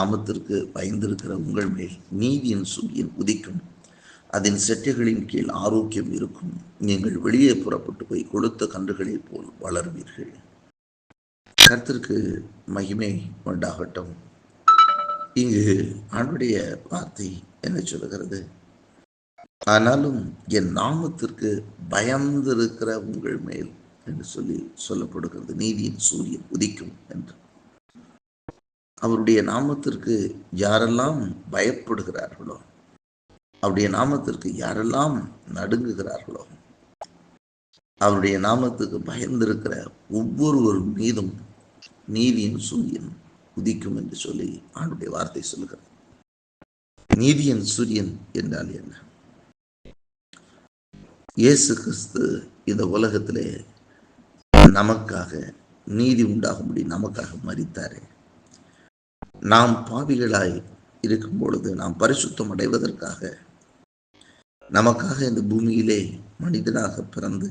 நாமத்திற்கு பயந்திருக்கிற உங்கள் மேல் நீதியின் சூரியன் உதிக்கும். அதன் செட்டைகளின் கீழ் ஆரோக்கியம் இருக்கும். நீங்கள் வெளியே புறப்பட்டு போய் கொளுத்த கன்றுகளைப் போல் வளருவீர்கள். கருத்திற்கு மகிமை உண்டாகட்டும். இங்கு ஆண்டுடைய வார்த்தை என்ன சொல்லுகிறது? ஆனாலும் என் நாமத்திற்கு பயந்திருக்கிற உங்கள் மேல் என்று சொல்லி சொல்லப்படுகிறது. நீதியின் சூரியன் உதிக்கும் என்று. அவருடைய நாமத்திற்கு யாரெல்லாம் பயப்படுகிறார்களோ அவருடைய நாமத்திற்கு யாரெல்லாம் நடுங்குகிறார்களோ அவருடைய நாமத்துக்கு பயந்திருக்கிற ஒவ்வொருவர் மீதும் நீதியின் சூரியன் உதிக்கும் என்று சொல்லி ஆண்டுடைய வார்த்தை சொல்லுகிறது. நீதியின் சூரியன் என்றால் என்ன? இயேசு கிறிஸ்து இந்த உலகத்திலே நமக்காக நீதி உண்டாகும்படி நமக்காக மறித்தாரே நாம் பாவிகளாய் இருக்கும் பொழுது நாம் பரிசுத்தம் அடைவதற்காக நமக்காக இந்த பூமியிலே மனிதனாக பிறந்து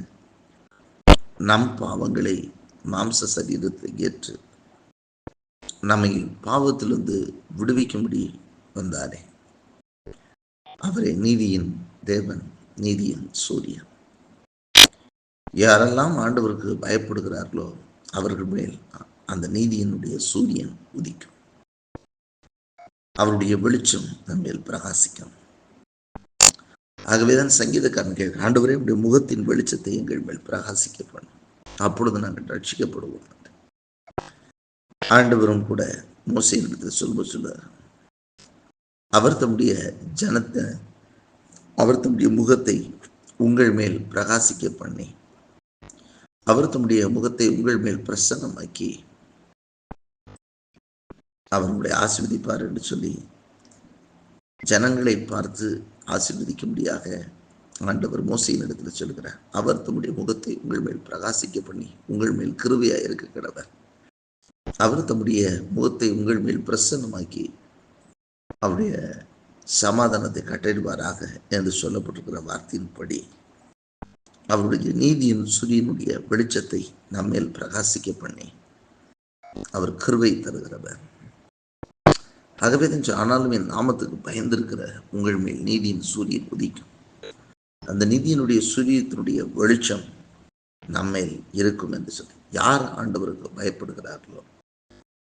நம் பாவங்களை மாம்ச சரீரத்தை ஏற்று நம்மை பாவத்திலிருந்து விடுவிக்கும்படி வந்தாரே. அவரே நீதியின் தேவன் நீதியின் சூரியன் யாரெல்லாம் ஆண்டவருக்கு பயப்படுகிறார்களோ அவர்கள் மேல் அந்த நீதியினுடைய சூரியன் உதிக்கும். அவருடைய வெளிச்சம் நம்மேல் பிரகாசிக்கும். ஆகவேதான் சங்கீதக்காரன் கேட்க ஆண்டவரே உடைய முகத்தின் வெளிச்சத்தை எங்கள் மேல் பிரகாசிக்க பண்ணும் அப்பொழுது நாங்கள் ரட்சிக்கப்படுவோம். ஆண்டவரும் கூட மோசையினிடத்தில் சொல்ல சொல்லுவார் அவர் தம்முடைய ஜனத்தை அவர் தம்முடைய முகத்தை உங்கள் மேல் பிரகாசிக்க பண்ணி அவர் தம்முடைய முகத்தை உங்கள் மேல் பிரசன்னமாக்கி அவருடைய ஆசிர்வதிப்பார் என்று சொல்லி ஜனங்களை பார்த்து ஆசிர்வதிக்கும்படியாக ஆண்டவர் மோசையின் இடத்துல சொல்கிறார் அவர் தம்முடைய முகத்தை உங்கள் மேல் பிரகாசிக்க பண்ணி உங்கள் மேல் கிருவையா இருக்க கிடவர் அவர் தம்முடைய முகத்தை உங்கள் மேல் பிரசன்னமாக்கி அவருடைய சமாதானத்தை கட்டிடுவாராக என்று சொல்லப்பட்டிருக்கிற வார்த்தையின்படி அவருடைய நீதியின் சூரியனுடைய வெளிச்சத்தை நம்மேல் பிரகாசிக்க பண்ணி அவர் கிருவை தருகிறவர். ஆகவே தான் ஆனாலும் என் நாமத்துக்கு பயந்திருக்கிற உங்கள் மேல் நீதியின் சூரியன் உதிக்கும். அந்த நீதியினுடைய சூரியத்தினுடைய வெளிச்சம் நம்மேல் இருக்கும் என்று சொல்லி யார் ஆண்டவருக்கு பயப்படுகிறார்களோ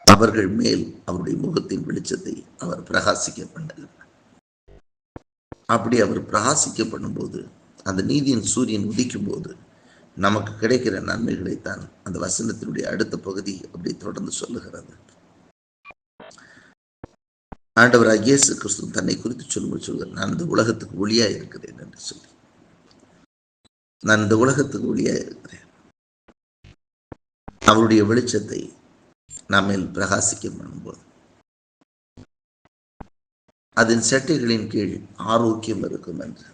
அவர்கள் மேல் அவருடைய முகத்தின் வெளிச்சத்தை அவர் பிரகாசிக்க பண்ணுகிறார் அப்படி அவர் பிரகாசிக்க பண்ணும்போது அந்த நீதியின் சூரியன் உதிக்கும் போது நமக்கு கிடைக்கிற நன்மைகளைத்தான் அந்த வசனத்தினுடைய அடுத்த பகுதி அப்படி தொடர்ந்து சொல்லுகிறது. ஆண்டவராக இயேசு கிறிஸ்து தன்னை குறித்து சொல்லும்போது சொல்கிறார். நான் இந்த உலகத்துக்கு ஒளியா இருக்கிறேன் என்று சொல்லி. நான் இந்த உலகத்துக்கு ஒளியா இருக்கிறேன். அவருடைய வெளிச்சத்தை நம்மில் பிரகாசிக்க பண்ணும்போது அதன் சட்டைகளின் கீழ் ஆரோக்கியம் இருக்கும் என்று.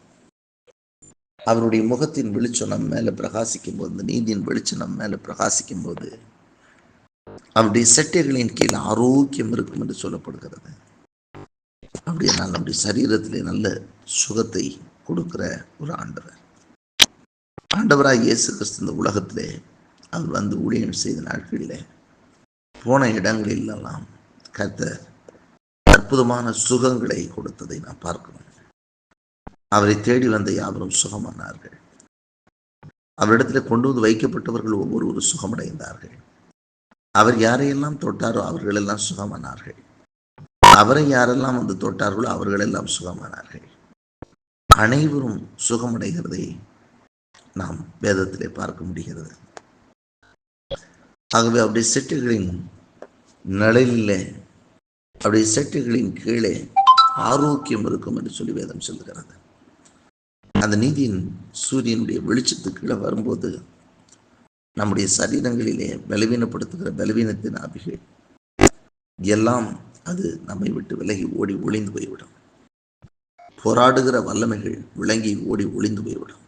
அவருடைய முகத்தின் வெளிச்சம் நம்ம மேல பிரகாசிக்கும் போது நீதியின் வெளிச்சம் நம்ம மேல பிரகாசிக்கும் போது அவருடைய சட்டைகளின் கீழ் ஆரோக்கியம் இருக்கும் என்று சொல்லப்படுகிறது. அப்படியானால் நம்முடைய சரீரத்திலே நல்ல சுகத்தை கொடுக்கிற ஒரு ஆண்டவர். ஆண்டவராக இயேசு கிறிஸ்து இந்த உலகத்திலே அவர் வந்து ஊழியம் செய்த நாட்களிலே போன இடங்களிலெல்லாம் கர்த்தர் அற்புதமான சுகங்களை கொடுத்ததை நான் பார்க்கிறோம். அவரை தேடி வந்த யாவரும் சுகமானார்கள் அவரிடத்தில் கொண்டு வந்து வைக்கப்பட்டவர்கள் ஒவ்வொருவரும் சுகமடைந்தார்கள். அவர் யாரையெல்லாம் தொட்டாரோ அவர்களெல்லாம் சுகமானார்கள். அவரை யாரெல்லாம் வந்து தொட்டார்களோ அவர்களெல்லாம் சுகமானார்கள். அனைவரும் சுகமடைகிறதை நாம் வேதத்திலே பார்க்க முடிகிறது. ஆகவே அப்படி செட்டுகளின் நிழலிலே அப்படி செட்டுகளின் கீழே ஆரோக்கியம் இருக்கும் என்று சொல்லி வேதம் சொல்லுகிறது. அந்த நீதியின் சூரியனுடைய வெளிச்சத்துக்கு கீழே வரும்போது நம்முடைய சரீரங்களிலே பலவீனப்படுத்துகிற பலவீனத்தின் அபிகள் எல்லாம் அது நம்மை விட்டு விலகி ஓடி ஒளிந்து போய்விடும். போராடுகிற வல்லமைகள் விளங்கி ஓடி ஒளிந்து போய்விடும்.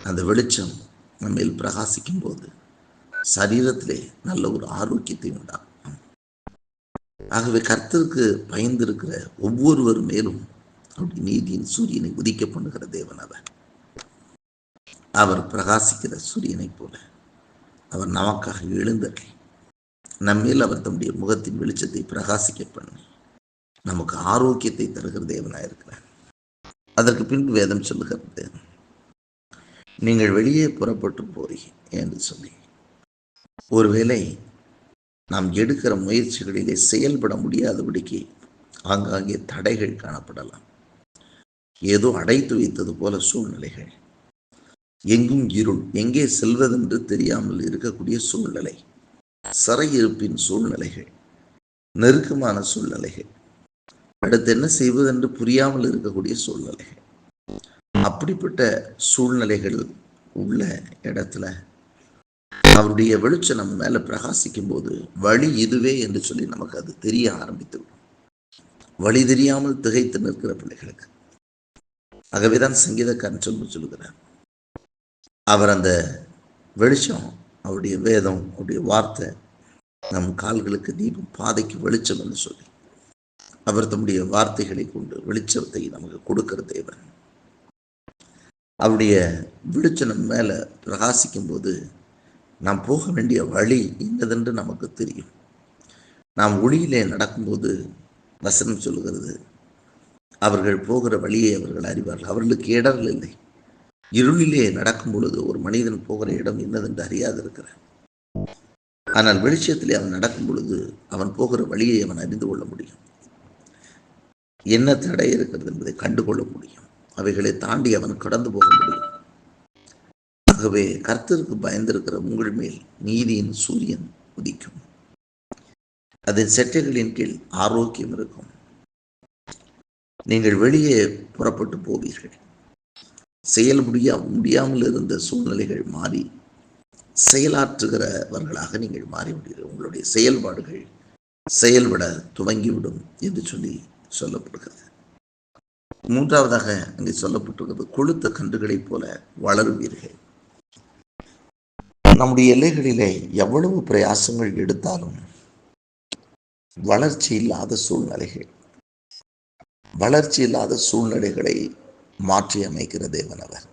அந்த வெளிச்சம் நம்மில் பிரகாசிக்கும் போது சரீரத்திலே நல்ல ஒரு ஆரோக்கியத்தை உண்டாகும் ஆகவே கர்த்தருக்கு பயந்திருக்கிற ஒவ்வொருவர் மேலும் அப்படி நீதியின் சூரியனை உதிக்க பண்ணுகிற தேவன் அவர். அவர் பிரகாசிக்கிற சூரியனைப் போல அவர் நமக்காக எழுந்தருளி நம்மேல் அவர் தம்முடைய முகத்தின் வெளிச்சத்தை பிரகாசிக்க பண்ணி. நமக்கு ஆரோக்கியத்தை தருகிற தேவனாக இருக்கிறார். அதற்கு பின்பு வேதம் சொல்லுகிறது நீங்கள் வெளியே புறப்பட்டு போறீங்க என்று சொல்லி. ஒருவேளை நாம் எடுக்கிற முயற்சிகளிலே செயல்பட முடியாதபடிக்கு ஆங்காங்கே தடைகள் காணப்படலாம். ஏதோ அடைத்து வைத்தது போல சூழ்நிலைகள். எங்கும் இருள் எங்கே செல்வதென்று தெரியாமல் இருக்கக்கூடிய சூழ்நிலை. சிறையிருப்பின் சூழ்நிலைகள் நெருக்கமான சூழ்நிலைகள். அடுத்து என்ன செய்வது என்று புரியாமல் இருக்கக்கூடிய சூழ்நிலைகள். அப்படிப்பட்ட சூழ்நிலைகள் உள்ள இடத்துல அவருடைய வெளிச்சம் நம்ம மேல பிரகாசிக்கும் போது வழி இதுவே என்று சொல்லி நமக்கு அது தெரிய ஆரம்பித்து விடும். வழி தெரியாமல் திகைத்து நிற்கிற பிள்ளைகளுக்கு. ஆகவேதான் சங்கீதக்காரன் சொல்லி சொல்லுகிறார். அவர் அந்த வெளிச்சம் அவருடைய வேதம் அவருடைய வார்த்தை நம் கால்களுக்கு தீபம் பாதைக்கு வெளிச்சம் என்று சொல்லி. அவர் தம்முடைய வார்த்தைகளை கொண்டு வெளிச்சத்தை நமக்கு கொடுக்கிற தேவன். அவருடைய வெளிச்சம் மேலே பிரகாசிக்கும் போது நாம் போக வேண்டிய வழி என்னதென்று நமக்கு தெரியும். நாம் ஒளியிலே நடக்கும்போது வசனம் சொல்லுகிறது அவர்கள் போகிற வழியை அவர்கள் அறிவார்கள். அவர்களுக்கு இடர்கள் இல்லை. இருளிலே நடக்கும் பொழுது ஒரு மனிதன் போகிற இடம் என்னதென்று அறியாது இருக்கிறார் ஆனால் வெளிச்சத்திலே அவன் நடக்கும் பொழுது அவன் போகிற வழியை அவன் அறிந்து கொள்ள முடியும். என்ன தடை இருக்கிறது என்பதை கண்டுகொள்ள முடியும். அவைகளை தாண்டி அவன் கடந்து போக முடியும். ஆகவே கர்த்தருக்கு பயந்திருக்கிற உங்கள் மேல் நீதியின் சூரியன் உதிக்கும். அதன் செட்டைகளின் கீழ் ஆரோக்கியம் இருக்கும். நீங்கள் வெளியே புறப்பட்டு போவீர்கள். செயல் முடியா முடியாமல் இருந்த சூழ்நிலைகள் மாறி செயலாற்றுகிறவர்களாக நீங்கள் மாறிவிடுகிறீர்கள் உங்களுடைய செயல்பாடுகள் செயல்பட துவங்கிவிடும் என்று சொல்லி சொல்லப்படுகிறது. மூன்றாவதாக அங்கே சொல்லப்பட்டிருக்கிறது கொளுத்த கன்றுகளைப் போல வளருவீர்கள். நம்முடைய எல்லைகளிலே எவ்வளவு பிரயாசங்கள் எடுத்தாலும் வளர்ச்சி இல்லாத சூழ்நிலைகள் வளர்ச்சி இல்லாத சூழ்நிலைகளை மாற்றி அமைக்கிற தேவன் அவர்.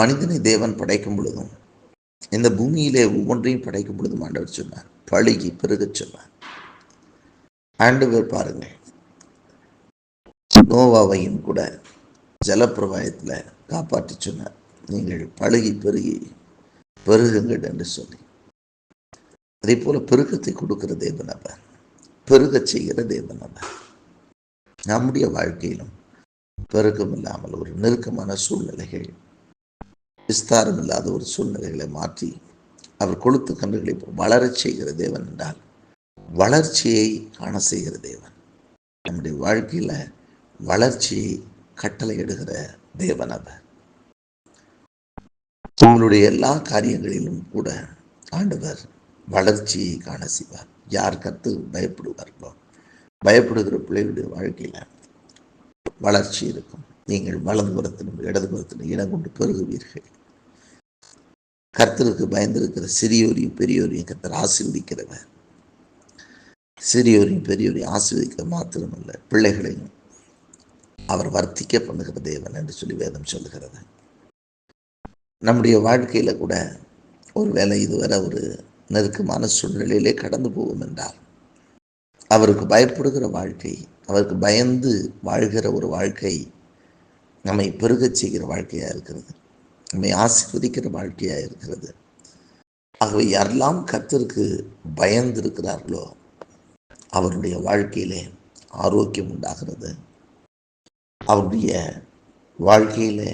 மனிதனை தேவன் படைக்கும் பொழுதும் இந்த பூமியிலே ஒவ்வொன்றையும் படைக்கும் பொழுது ஆண்டவர் சொன்னார் பழுகி பெருகச் சொன்னார். ஆண்டவர் பாருங்கள் நோவாவையும் கூட ஜலப்பிரவாயத்தில் காப்பாற்றி சொன்னார். நீங்கள் பழுகி பெருகி பெருகுங்கள் என்று சொல்லி. அதே போல பெருக்கத்தை கொடுக்கிற தேவன் அவர் பெருகச் செய்கிற தேவன் அவர். நம்முடைய வாழ்க்கையிலும் பெருக்கம் இல்லாமல் ஒரு நெருக்கமான சூழ்நிலைகள் விஸ்தாரம் இல்லாத ஒரு சூழ்நிலைகளை மாற்றி அவர் கொளுத்து கன்றுகளை வளரச் செய்கிற தேவன் என்றால் வளர்ச்சியை காண செய்கிற தேவன். நம்முடைய வாழ்க்கையில வளர்ச்சியை கட்டளையிடுகிற தேவன் அவர். உங்களுடைய எல்லா காரியங்களிலும் கூட ஆண்டவர் வளர்ச்சியை காண செய்வார். யார் கத்து பயப்படுவார்களோ பயப்படுகிற பிள்ளைகளுடைய வாழ்க்கையில வளர்ச்சி இருக்கும். நீங்கள் வலது புறத்திலும் இடது புறத்திலும் இடம் கொண்டு பெருகுவீர்கள். கர்த்தருக்கு பயந்திருக்கிற சிறியோரையும் பெரியோரையும் கர்த்தர் ஆசீர்வதிக்கிறவர். சிறியோரையும் பெரியோரையும் ஆசீர்வதிக்க மாத்திரமல்ல பிள்ளைகளையும் அவர் வர்த்திக்க பண்ணுகிற தேவன் என்று சொல்லி வேதம் சொல்லுகிறது. நம்முடைய வாழ்க்கையில் கூட ஒருவேளை இதுவரை ஒரு நெருக்கமான சூழ்நிலையிலே கடந்து போகும் என்றால் அவருக்கு பயப்படுகிற வாழ்க்கை அவருக்கு பயந்து வாழ்கிற ஒரு வாழ்க்கை நம்மை பெருகச் செய்கிற வாழ்க்கையாக இருக்கிறது. நம்மை ஆசிர்வதிக்கிற வாழ்க்கையாக இருக்கிறது. ஆகவே யாரெல்லாம் கத்திற்கு பயந்திருக்கிறார்களோ அவருடைய வாழ்க்கையிலே ஆரோக்கியம் உண்டாகிறது. அவருடைய வாழ்க்கையிலே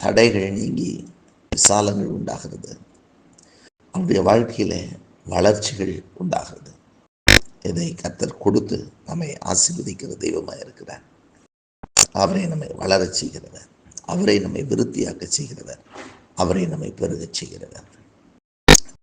தடைகள் நீங்கி விசாலங்கள் உண்டாகிறது. அவருடைய வாழ்க்கையில் வளர்ச்சிகள் உண்டாகிறது. இதை கத்தர் கொடுத்து நம்மை ஆசீர்வதிக்கிற தெய்வமாக இருக்கிறார் அவரை நம்மை வளரச் செய்கிறவர். அவரை நம்மை விருத்தியாக்க செய்கிறவர். அவரை நம்மை பெருகச் செய்கிறவர்.